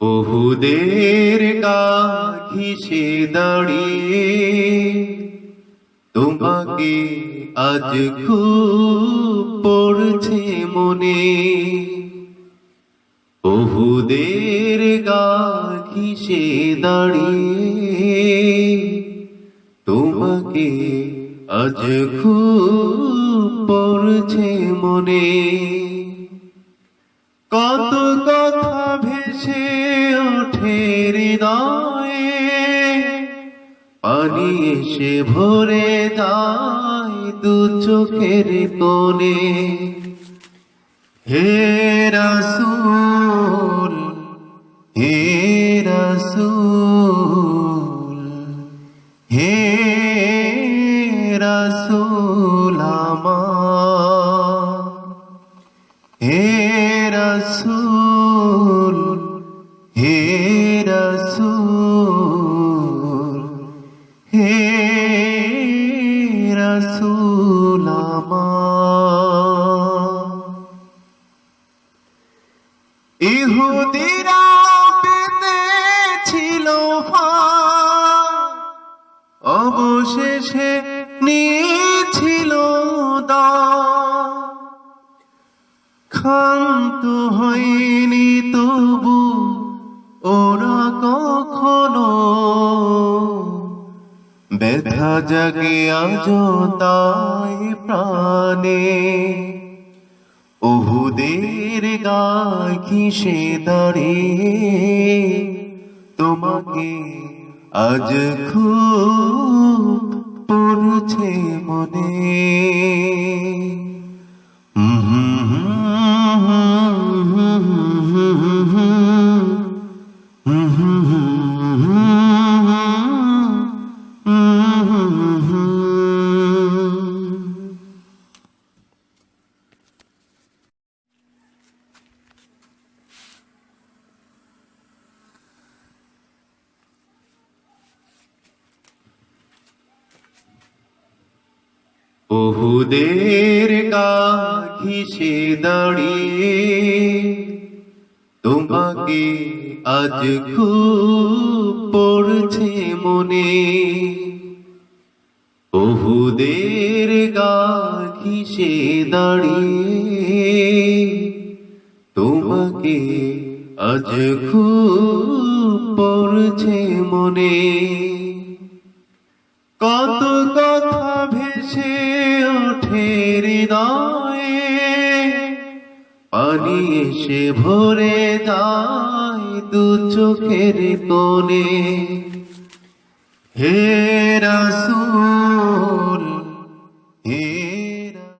বহুদের গা ঘিসে দাঁড়িয়ে তোমাকে আজ খুব পড়ছে মনে। বহুদের গা ঘিসে দাঁড়িয়ে তোমাকে আজ খুব পড়ছে মনে। কত কথা ভেসে ওঠে হৃদয়ে। পানি এসে ভরে যায় দু চোখের কোণে। হে রাসূল হে রাসূল হে রাসূল আমার। হে রসুল। হে রসুল ইহুদিরা পেতেছিল অবশেষে নিয়েছিল দান ক্ষান্ত হয়নি ব্যথা জাগে আজ তাই প্রাণে। ওহুদের গায় ঘিসে দাঁড়িয়ে তোমাকে আজ খুব পড়ছে মনে। বহুদের গা ঘিসে দাঁড়িয়ে তোমাকে আজ খুব পড়ছে মনে। বহুদের গা ঘিসে দাঁড়িয়ে তোমাকে আজ খুব পড়ছে মনে। কত হৃদয়ে পানি এসে ভরে যায় দু চোখের কোণে। হে রাস